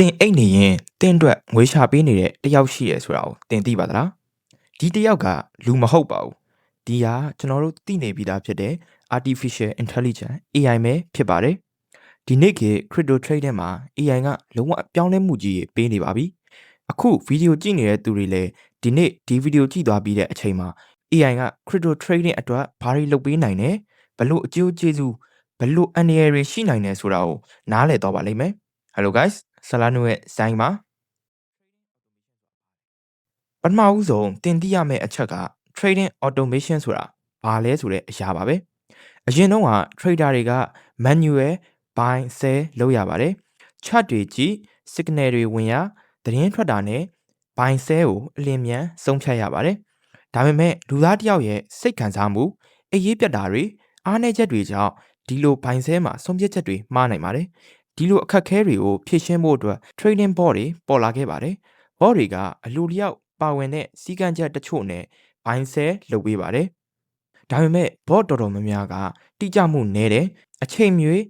သင်အိပ်နေရင်သင့်အတွက်ငွေရှာပေးနေတဲ့တယောက်ရှိရယ်ဆိုတာကိုသင်သိပါသလားဒီတယောက်ကလူမဟုတ်ပါဘူးဒီဟာကျွန်တော်တို့သိနေပြီးသားဖြစ်တဲ့ artificial intelligence AI ပဲဖြစ်ပါတယ်ဒီနေ့က crypto trading မှာ AI ကလုံးဝအပြောင်းလဲမှုကြီးပေးနေပါပြီအခုဗီဒီယိုကြည့်နေတဲ့သူတွေလည်းဒီနေ့ဒီဗီဒီယိုကြည့်သွားပြီးတဲ့အချိန်မှာ AI က crypto trading အတွက်ဘာတွေလုပ်ပေးနိုင်တယ်ဘလို့အကျိုးကျေးဇူးဘလို့အန္တရာယ်တွေရှိနိုင်တယ်ဆိုတာကိုနားလည်တော့ပါလိမ့်မယ် Hello guys ဆလာနုရဲ့ဇိုင်းပါပထမဦးဆုံးတင်သိရမယ့်အချက်က trading automation ဆိုတာဘာလဲဆိုတဲ့အရာပါပဲအရင်တော့က trader တွေက manual buy sell လုပ်ရပါတယ် chart တွေကြည့် signal တွေဝင်ရသတင်းထွက်တာနဲ့ buy sell ကိုအလင်းမြန်ဆုံးဖြတ်ရပါတယ်ဒါပေမဲ့လူသားတယောက်ရဲ့စိတ်ခံစားမှုအရေးပြတ်တာတွေအားနည်းချက်တွေကြောင့်ဒီလို buy sell မှာဆုံးဖြတ်ချက်တွေမှားနိုင်ပါတယ် ဒီလိုအခက်အခဲတွေကိုဖြေရှင်းဖို့အတွက် trading board တွေပေါ်လာခဲ့ပါတယ်။ board တွေကအလိုလျောက်ပါဝင်တဲ့စီကံချက်တချို့နဲ့ buy sell လုပ်ပေးပါတယ်။ဒါပေမဲ့ board တော်တော်များများကတိကျမှုနည်းတယ်အချိန်မရွေး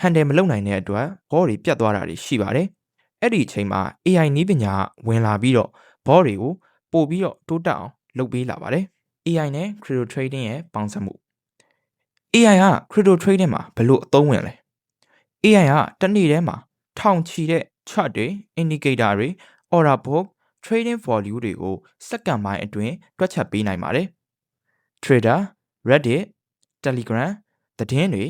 handle မလုပ်နိုင်တဲ့အတွက် board တွေပြတ်သွားတာတွေရှိပါတယ်။အဲ့ဒီအချိန်မှာ AI နည်းပညာဝင်လာပြီးတော့ board တွေကိုပို့ပြီးတော့တိုးတက်အောင်လုပ်ပေးလာပါတယ်။ AI နဲ့ crypto trading ရဲ့ပေါင်းစပ်မှု AI က crypto trading မှာဘယ်လိုအသုံးဝင်လဲ AI ကတစ်နေ့ထဲမှာထောင်ချီတဲ့ chart တွေ indicator တွေ order book trading volume တွေကိုစက္ကန့်ပိုင်းအတွင်းတွက်ချက်ပေးနိုင်ပါတယ်။ Trader, Reddit, Telegram သတင်းတွေ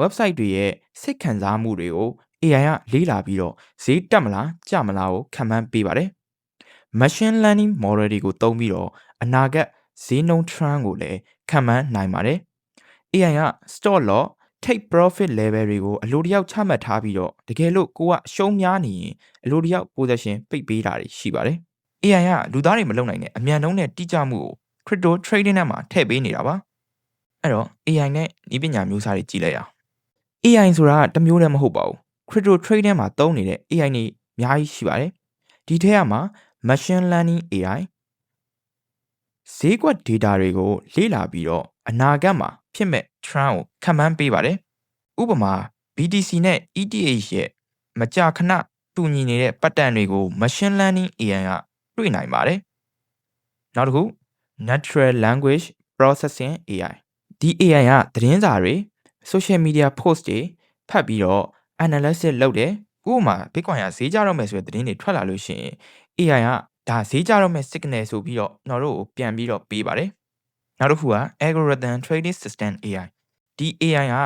website တွေရဲ့စိတ်ခံစားမှုတွေကို AI ကလေးလာပြီးတော့ဈေးတက်မလားကျမလားကိုခံမှန်းပေးပါတယ်။ Machine learning model တွေကိုသုံးပြီးတော့အနာဂတ်ဈေးနှုန်း trend ကိုလည်းခံမှန်းနိုင်ပါတယ်။ AI က stop loss take profit level တွေကိုအလိုတယောက်ချမှတ်ထားပြီးတော့တကယ်လို့ကိုကရှုံးများနေရင်အလိုတယောက် position ပိတ်ပေးတာတွေရှိပါတယ်။ AI ကလူသားတွေမလုပ်နိုင်တဲ့အမြန်နှုန်းနဲ့တိကျမှုကို crypto trading ထဲမှာထည့်ပေးနေတာပါ။အဲ့တော့ AI နဲ့ဤပညာမျိုးစားတွေကြည့်လိုက်အောင် AI ဆိုတာတမျိုးတည်းမဟုတ်ပါဘူး။ crypto trading မှာသုံးနေတဲ့ AI တွေအများကြီးရှိပါတယ်။ဒီထဲမှာ machine learning AI ဈေးကွက် data တွေကိုလေ့လာပြီးတော့ အနာဂတ်မှာဖြစ်မဲ့ trend ကိုခန့်မှန်းပေးပါတယ်။ဥပမာ BTC နဲ့ ETH ရဲ့မကြာခဏတူညီနေတဲ့ pattern တွေကို machine learning AI ကတွေ့နိုင်ပါတယ်။နောက်တစ်ခု natural language processing AI ဒီ AI ကသတင်းစာတွေ social media post တွေဖတ်ပြီးတော့ analysis လုပ်တယ်။ဥပမာ Bitcoin ကဈေးကျတော့မယ်ဆိုတဲ့သတင်းတွေထွက်လာလို့ရှိရင် AI ကဒါဈေးကျတော့မယ် signal ဆိုပြီးတော့ကျွန်တော်တို့ကိုပြန်ပြီးတော့ပေးပါတယ်။ နောက်တစ်ခုက algorithm trading system AI ဒီ AI က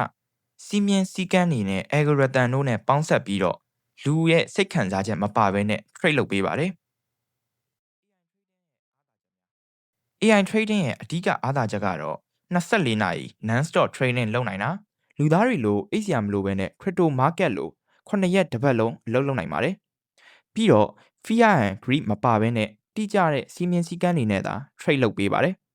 စီမင်းစည်းကမ်းတွေနဲ့ algorithm တို့နဲ့ပေါင်းစပ်ပြီးတော့လူရဲ့စိတ်ခံစားချက်မပါဘဲနဲ့ trade လုပ်ပေးပါတယ်။ AI trading ရဲ့အဓိကအားသာချက်ကတော့24နာရီ non stop trading လုပ်နိုင်တာလူသားတွေလိုအိတ်စရာမလိုဘဲနဲ့ crypto market လို9ရက်တစ်ပတ်လုံးအလုပ်လုပ်နိုင်ပါတယ်။ပြီးတော့ fear and greed မပါဘဲနဲ့တိကျတဲ့စီမင်းစည်းကမ်းတွေနဲ့သာ trade လုပ်ပေးပါတယ်။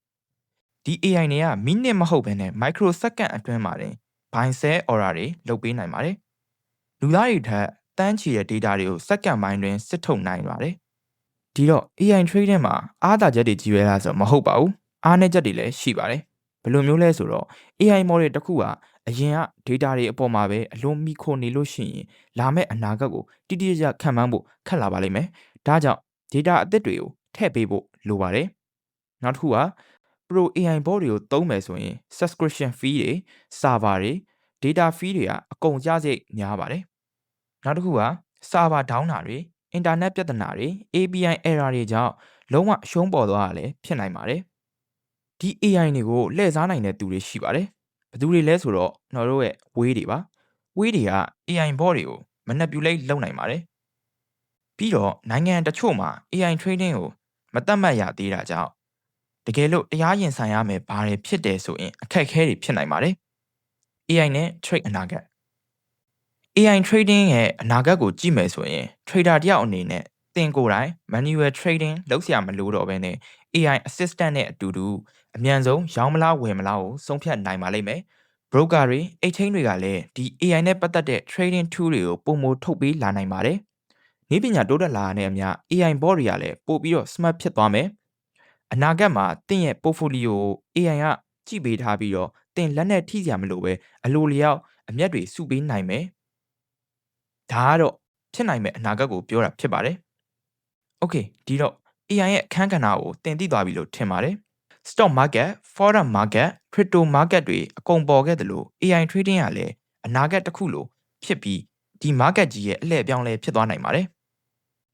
ဒီ AI တွေကမိနစ်မဟုတ်ဘဲနဲ့ micro second အတွင်းမှာတင် buy sell order တွေလုပ်ပေးနိုင်ပါတယ်။လူသားတွေထက်တန်းချီတဲ့ data တွေကိုစက္ကန့်ပိုင်းတွင်စစ်ထုတ်နိုင်ပါတယ်။ဒီတော့ AI trading မှာအားသာချက်တွေကြီးပဲလားဆိုတော့မဟုတ်ပါဘူး။အားနည်းချက်တွေလည်းရှိပါတယ်။ဘယ်လိုမျိုးလဲဆိုတော့ AI model တစ်ခုကအရင်က data တွေအပေါ်မှာပဲအလုံးမိခိုနေလို့ရှိရင်လာမယ့်အနာဂတ်ကိုတိတိကျကျခံမှန်းဖို့ခက်လာပါလိမ့်မယ်။ဒါကြောင့် data အသစ်တွေကိုထည့်ပေးဖို့လိုပါတယ်။နောက်တစ်ခုက Pro AI bot တွေကိုသုံးမယ်ဆိုရင် subscription fee တွေ server တွေ data fee တွေကအကုန်ကျစရိတ်များပါတယ်။နောက်တစ်ခုက server down တာတွေ internet ပြဿနာတွေ API error တွေကြောင့်လုံးဝရှုံးပေါ်သွားတာလည်းဖြစ်နိုင်ပါတယ်။ဒီ AI တွေကိုလှည့်စားနိုင်တဲ့သူတွေရှိပါတယ်။ဘယ်သူတွေလဲဆိုတော့ကျွန်တော်တို့ရဲ့ way တွေပါ။ way တွေက AI bot တွေကို manipulate လုပ်နိုင်ပါတယ်။ပြီးတော့နိုင်ငံတချို့မှာ AI trading ကိုမတတ်မှတ်ရသေးတာကြောင့် တကယ်လို့တရားရင်ဆိုင်ရမယ်ဘာတွေဖြစ်တယ်ဆိုရင်အခက်အခဲတွေဖြစ်နိုင်ပါတယ်။ AI နဲ့ trade အနာဂတ် AI trading ရဲ့အနာဂတ်ကိုကြည့်မယ်ဆိုရင် trader တယောက်အနေနဲ့သင်ကိုယ်တိုင် manual trading လုပ်စရာမလိုတော့ဘဲနဲ့ AI assistant နဲ့အတူတူအမြန်ဆုံးရောင်းမလားဝယ်မလားကိုဆုံးဖြတ်နိုင်ပါလိမ့်မယ်။ broker တွေအိတ်ထင်းတွေကလည်းဒီ AI နဲ့ပတ်သက်တဲ့ trading tool တွေကိုပုံမထုတ်ပေးလာနိုင်ပါတယ်။နည်းပညာတိုးတက်လာတဲ့အမျှ AI bot တွေကလည်းပို့ပြီးတော့ smart ဖြစ်သွားမယ်။ အနာဂတ်မှာသင်ရဲ့ portfolio ကို AI ကကြည့်ပေးထားပြီးတော့သင်လက်နဲ့ထိစရာမလိုပဲအလိုလျောက်အမျက်တွေစုပေးနိုင်မယ်။ဒါကတော့ဖြစ်နိုင်မဲ့အနာဂတ်ကိုပြောတာဖြစ်ပါတယ်။ Okay ဒီတော့ AI ရဲ့အခန်းကဏ္ဍကိုသင်သိသွားပြီလို့ထင်ပါတယ်။ stock market, forex market, crypto market တွေအကုန်ပေါ်ခဲ့တယ်လို့ AI trading ကလည်းအနာဂတ်တစ်ခုလို့ဖြစ်ပြီးဒီ market ကြီးရဲ့အလှည့်အပြောင်းလဲဖြစ်သွားနိုင်ပါတယ်။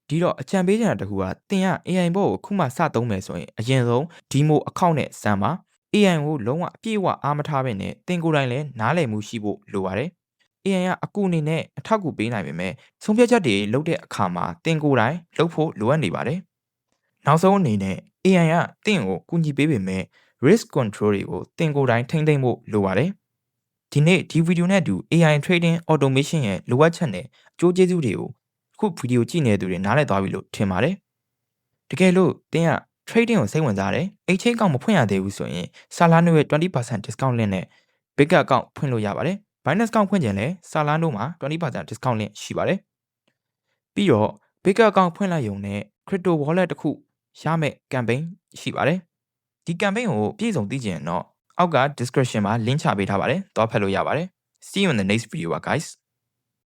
ဒီတော့အကြံပေးချင်တာတစ်ခုကသင်က AI ဘောကိုခုမှစသုံးမယ်ဆိုရင်အရင်ဆုံး demo account နဲ့စမ်းပါ AI ကိုလုံးဝအပြည့်အဝအားမထားဘဲနဲ့သင်ကိုယ်တိုင်လည်းနားလည်မှုရှိဖို့လိုပါတယ်။ AI ကအကူအနေနဲ့အထောက်အကူပေးနိုင်ပေမဲ့ဆုံးဖြတ်ချက်တွေလုပ်တဲ့အခါမှာသင်ကိုယ်တိုင်လုပ်ဖို့လိုအပ်နေပါတယ်။နောက်ဆုံးအနေနဲ့ AI ကသင်ကိုကူညီပေးပေမဲ့ risk control တွေကိုသင်ကိုယ်တိုင်ထိန်းသိမ်းဖို့လိုပါတယ်။ဒီနေ့ဒီဗီဒီယိုနဲ့အတူ AI trading automation ရဲ့လိုအပ်ချက်နဲ့အကျိုးကျေးဇူးတွေကို ခုဗီဒီယိုကြည့်နေသူတွေနားလည်သွားပြီလို့ထင်ပါတယ်။တကယ်လို့သင်က trading ကိုစိတ်ဝင်စားတယ်။ exchange account မဖွင့်ရသေးဘူးဆိုရင် Solano ရဲ့20% discount link နဲ့ big account ဖွင့်လို့ရပါတယ်။ Binance account ဖွင့်ချင်လဲ Solano မှာ20% discount link ရှိပါတယ်။ပြီးတော့ big account ဖွင့်လိုက်ရုံနဲ့ crypto wallet တစ်ခုရမယ့် campaign ရှိပါတယ်။ဒီ campaign ကိုပြည့်စုံသိချင်ရင်တော့အောက်က description မှာ link ချပေးထားပါတယ်။သွားဖတ်လို့ရပါတယ်။ See you in the next video guys